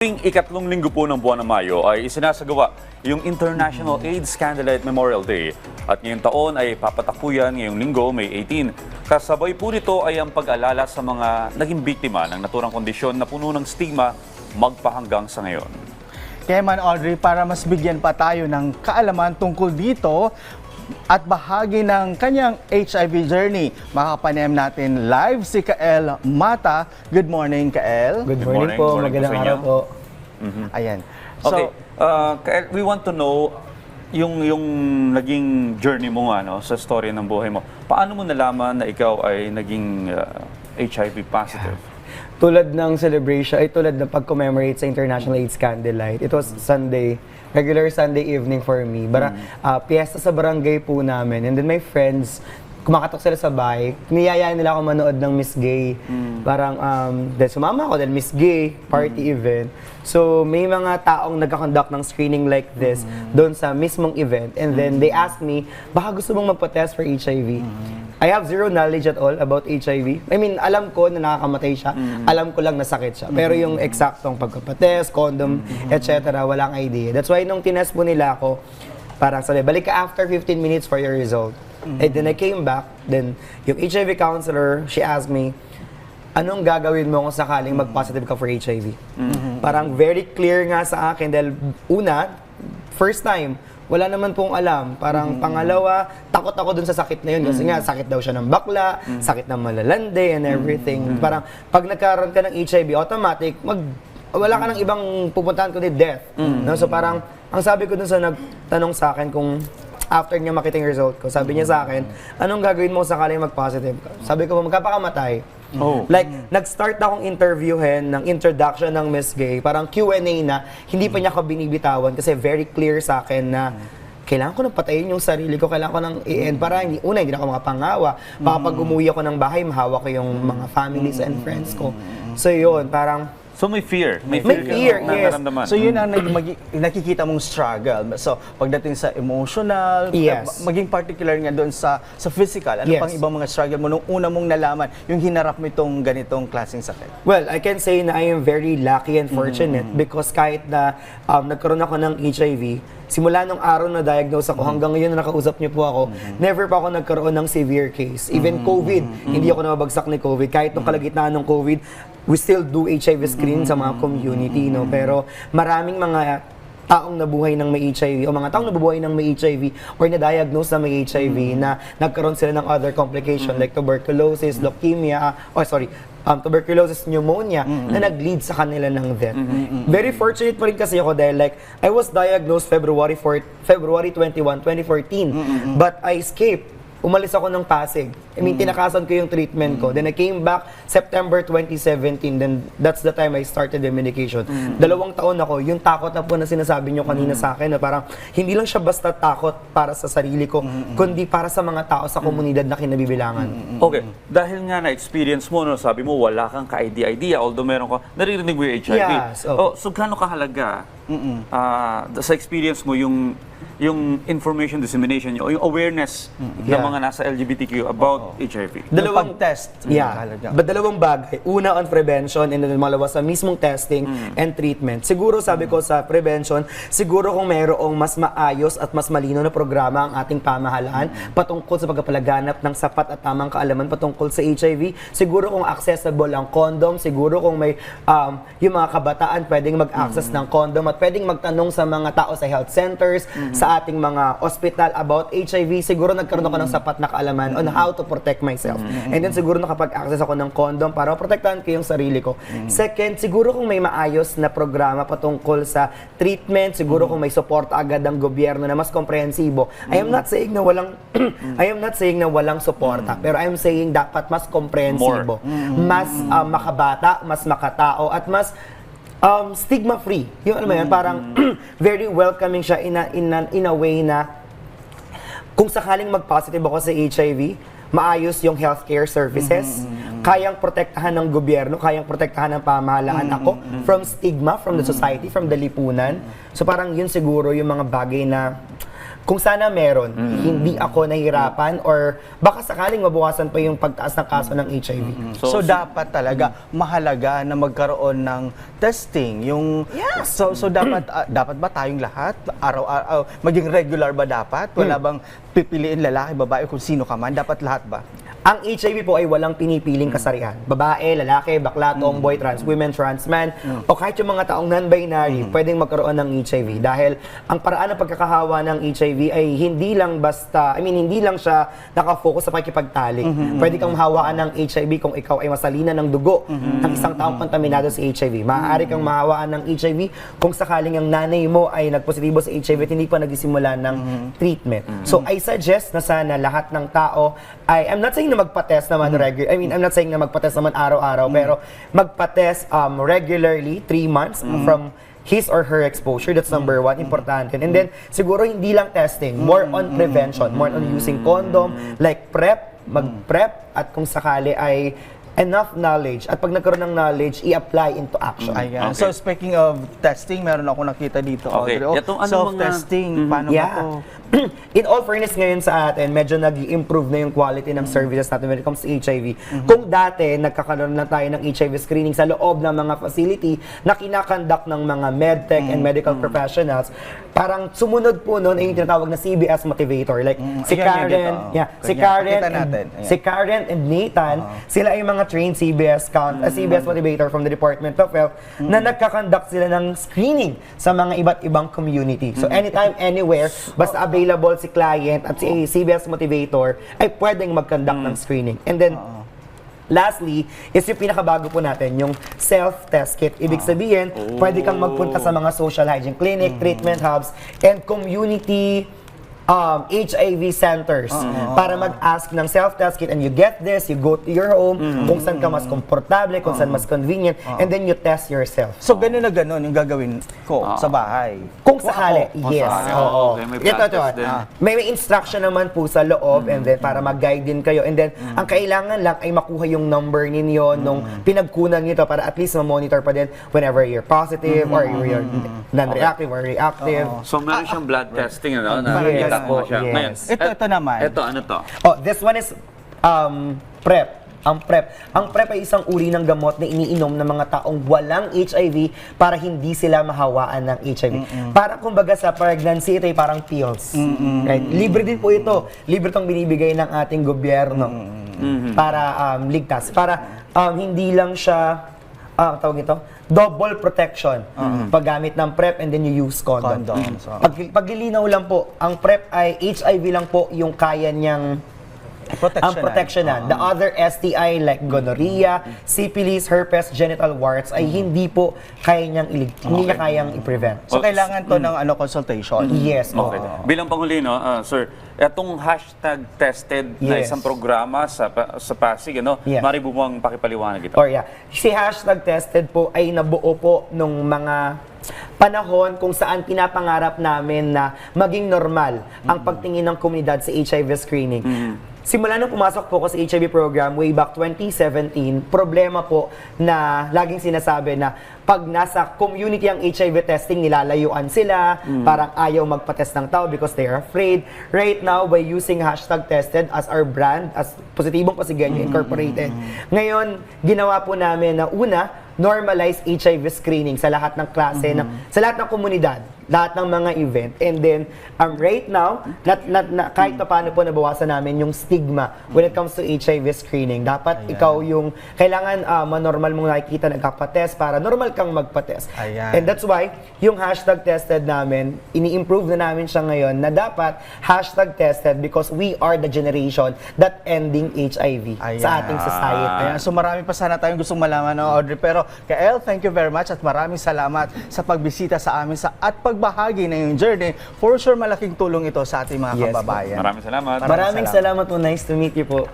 Tuwing ikatlong linggo po ng buwan ng Mayo ay isinasagawa yung International AIDS Candlelight Memorial Day. At ngayong taon ay papatakbuyan ngayong linggo, May 18. Kasabay po nito ay ang pag-alala sa mga naging biktima ng naturang kondisyon na puno ng stigma magpahanggang sa ngayon. Kaya man Audrey, para mas bigyan pa tayo ng kaalaman tungkol dito at bahagi ng kanyang HIV journey, makapanayam natin live si Kael Mata. Good morning, Kael. Good Good morning, po, good morning po magandang araw po. Ayan. Okay, uh, Kael, we want to know yung yung naging journey mo nga no, sa story ng buhay mo. Paano mo nalaman na ikaw ay naging uh, HIV positive? Tulad ng celebration, ay tulad ng pag-commemorate sa International AIDS Candlelight, it was Sunday, regular Sunday evening for me. Bara, ah, piyesta sa barangay po namin. And then my friends, kumakatok sila sa bahay, niyayaan nila ako manood ng Miss Gay. Parang, um, dahil sumama ako dahil Miss Gay, party event. So, may mga taong nagka-conduct ng screening like this doon sa mismong event. And then they asked me, baka gusto mong magpa-test for HIV? I have zero knowledge at all about HIV. I mean, alam ko na nakakamatay siya. Alam ko lang na sakit siya. Pero yung eksaktong pagkapatest, condom, etc., walang idea. That's why nung tinest po nila ako, parang sabi, balik ka after 15 minutes for your result. And then I came back, then yung HIV counselor, she asked me, anong gagawin mo kung sakaling mag-positive ka for HIV? Parang very clear nga sa akin dahil una, first time, wala naman pong alam. Parang pangalawa, takot ako dun sa sakit na yun. Kasi nga, sakit daw siya ng bakla, sakit ng malalande and everything. Parang pag nagkaroon ka ng HIV, automatic, mag, wala ka ng ibang pupuntahan kundi death. No? So parang, ang sabi ko dun sa nagtanong sa akin kung after niya makita yung result ko, sabi niya sa akin, anong gagawin mo sakaling mag-positive ka? Sabi ko, magkapakamatay. Oh. Like, nag-start akong interviewin ng introduction ng Miss Gay, parang Q&A na, hindi pa niya ako binibitawan kasi very clear sa akin na kailangan ko nang patayin yung sarili ko, kailangan ko nang i-end para hindi, una, hindi na ako makapangawa. Baka pag umuwi ako ng bahay, mahawa ko yung mga families and friends ko. So yun, parang, So may fear. May May fear, fear, ka na yes. nararamdaman. So yun ang nag- magi- nakikita mong struggle. So pagdating sa emotional, Yes. maging particular nga doon sa sa physical, ano Yes. pang ibang mga struggle mo nung una mong nalaman yung hinarap mo itong ganitong klaseng sakit? Well, I can say na I am very lucky and fortunate because kahit na um, nagkaroon ako ng HIV, simula nung araw na diagnose ako hanggang ngayon na nakausap niyo po ako, never pa ako nagkaroon ng severe case. Even COVID, hindi ako nababagsak ni COVID. Kahit nung kalagitnaan ng COVID, we still do HIV screening sa mga community, no? Pero maraming mga taong nabuhay ng may HIV o mga taong nabubuhay ng may HIV or na-diagnose na may HIV na nagkaroon sila ng other complication like tuberculosis, leukemia, oh sorry, um, tuberculosis, pneumonia na nag-lead sa kanila ng death. Very fortunate pa rin kasi ako dahil like I was diagnosed February 4, February 21, 2014 but I escaped umalis ako ng Pasig. I mean, tinakasan ko yung treatment ko. Then I came back September 2017. Then that's the time I started the medication. Dalawang taon ako. Yung takot na po na sinasabi nyo kanina sa akin, na parang hindi lang siya basta takot para sa sarili ko, kundi para sa mga tao sa komunidad na kinabibilangan. Okay, dahil nga na-experience mo, no, sabi mo wala kang ka-idea-idea, although meron ka, naririnig mo yung HIV. Yes, oh, oh. so gaano kahalaga ah, sa experience mo yung yung information dissemination nyo, o yung awareness ng Yeah. mga nasa LGBTQ about HIV? Dalawang pag-test. Yeah. Kahalaga. But dalawang bagay. Una on prevention and then malawa sa mismong testing and treatment. Siguro sabi ko sa prevention, siguro kung mayroong mas maayos at mas malino na programa ang ating pamahalaan patungkol sa pagpapalaganap ng sapat at tamang kaalaman patungkol sa HIV, siguro kung accessible ang condom, siguro kung may um, yung mga kabataan pwedeng mag-access ng condom at pwedeng magtanong sa mga tao sa health centers, sa ating mga hospital about HIV, siguro nagkaroon ako ng sapat na kaalaman on how to protect myself. And then siguro nakapag-access ako ng condom para protektahan ko yung sarili ko. Second, siguro kung may maayos na programa patungkol sa treatment, siguro kung may support agad ng gobyerno na mas komprehensibo. I am not saying na walang I am not saying na walang suporta, pero I am saying dapat mas komprehensibo, mas ah, makabata, mas makatao at mas um, stigma-free. Yung alam mo yan, parang very welcoming siya in a, in, a, in a way na kung sakaling mag-positive ako sa HIV, maayos yung healthcare services, kayang protektahan ng gobyerno, kayang protektahan ng pamahalaan ako from stigma, from the society, from the lipunan. So parang yun siguro yung mga bagay na kung sana meron, hindi ako nahirapan or baka sakaling mabawasan pa yung pagtaas ng kaso ng HIV. So, dapat talaga mahalaga na magkaroon ng testing. Yung So so dapat ah, dapat ba tayong lahat araw-araw maging regular ba dapat? Wala bang pipiliin lalaki, babae kung sino ka man? Dapat lahat ba? Ang HIV po ay walang pinipiling kasarian. Babae, lalaki, bakla, tomboy, trans women, trans man, o kahit yung mga taong non-binary, pwedeng magkaroon ng HIV. Dahil ang paraan ng pagkakahawa ng HIV ay hindi lang basta, I mean, hindi lang siya nakafocus sa pakikipagtalik. Pwede kang mahawaan ng HIV kung ikaw ay masalina ng dugo ng isang taong kontaminado sa HIV. Maaari kang mahawaan ng HIV kung sakaling ang nanay mo ay nagpositibo sa HIV at hindi pa nagsisimula ng treatment. So, I suggest na sana lahat ng tao ay, I'm not saying na magpa-test naman regular, I mean, I'm not saying na magpa-test naman araw-araw, pero magpa-test um, regularly, three months from his or her exposure. That's number one, importante. And then, siguro hindi lang testing, more on prevention, more on using condom, like prep, mag-prep, at kung sakali ay enough knowledge. At pag nagkaroon ng knowledge, i-apply into action. Ayan. Okay. So speaking of testing, meron ako nakita dito, Okay. Audrey. Oh, Itong ano self-testing, paano ba Yeah. to? In all fairness ngayon sa atin, medyo nag improve na yung quality ng services natin when it comes to HIV. Kung dati, nagkakaroon lang tayo ng HIV screening sa loob ng mga facility na kinakandak ng mga medtech and medical professionals, parang sumunod po noon ay yung tinatawag na CBS motivator. Like si Ayan, yan, Karen, dito. yeah, si. Karen, and, si Karen and Nathan, sila ay mga trained CBS count, uh, CBS motivator from the Department of Health na nagkakandak sila ng screening sa mga iba't ibang community. So anytime, anywhere, basta available si client at si CBS motivator ay pwedeng mag-conduct ng screening. And then, Lastly, is yung pinakabago po natin, yung self-test kit. Ibig sabihin, pwede kang magpunta sa mga social hygiene clinic, treatment hubs, and community um, HIV centers para mag-ask ng self-test kit and you get this, you go to your home, kung saan ka mas komportable, kung saan mas convenient, and then you test yourself. So ganun na ganun yung gagawin ko sa bahay. Kung sakali, yes. sakali. Oo. Okay, may Ito, ito. din. ah, May, may instruction naman po sa loob and then para mag-guide din kayo. And then, ang kailangan lang ay makuha yung number ninyo nung pinagkunan nito para at least ma-monitor pa din whenever you're positive or you're non-reactive or reactive. So meron siyang blood testing, ano? Na Yes nakita po, siya. yes. Ngayon, Ito, ito naman. Ito, ano to? Oh, this one is um, PrEP. Ang PrEP. Ang PrEP ay isang uri ng gamot na iniinom ng mga taong walang HIV para hindi sila mahawaan ng HIV. Para kumbaga sa pregnancy, ito ay parang pills. Right? Libre din po ito. Libre itong binibigay ng ating gobyerno para um, ligtas. Para um, hindi lang siya ah, tawag ito, double protection. Paggamit ng PrEP and then you use condom. Condom, so. Pag, paglilinaw lang po, ang PrEP ay HIV lang po yung kaya niyang. Ang protectionan. The other STI like gonorrhea, syphilis, herpes, genital warts ay hindi po kaya niyang ilig, hindi niya kayang i-prevent. So kailangan to ng ano consultation. Yes. Okay. oo. Bilang panghuli, no, ah, sir, itong hashtag tested na Yes. isang programa sa pa- sa Pasig, ano, Yeah. mari mo bang pakipaliwanag ito? Or yeah, si hashtag tested po ay nabuo po nung mga panahon kung saan pinapangarap namin na maging normal ang pagtingin ng komunidad sa HIV screening. Simula nung pumasok po ako sa HIV program way back 2017, problema po na laging sinasabi na pag nasa community ang HIV testing, nilalayuan sila, parang ayaw magpa-test ng tao because they are afraid. Right now, by using hashtag tested as our brand, as Positibong Pasigenyo Incorporated, ngayon, ginawa po namin na una, normalize HIV screening sa lahat ng klase, ng, sa lahat ng komunidad, lahat ng mga event. And then, um, right now, nat, nat, na, kahit pa paano po nabawasan namin yung stigma when it comes to HIV screening. Dapat ikaw yung, kailangan uh, manormal mong nakikita nagkapatest para normal kang magpatest. Ayan. And that's why, yung hashtag tested namin, ini-improve na namin siya ngayon na dapat hashtag tested because we are the generation that ending HIV Ayan. sa ating society. Ayan, so marami pa sana tayong gustong malaman, no, Audrey. Pero kay El, thank you very much at maraming salamat sa pagbisita sa amin sa, at pagbahagi ng iyong journey. For sure, malaking tulong ito sa ating mga Yes, kababayan. Maraming salamat. Maraming salamat po. Nice to meet you po.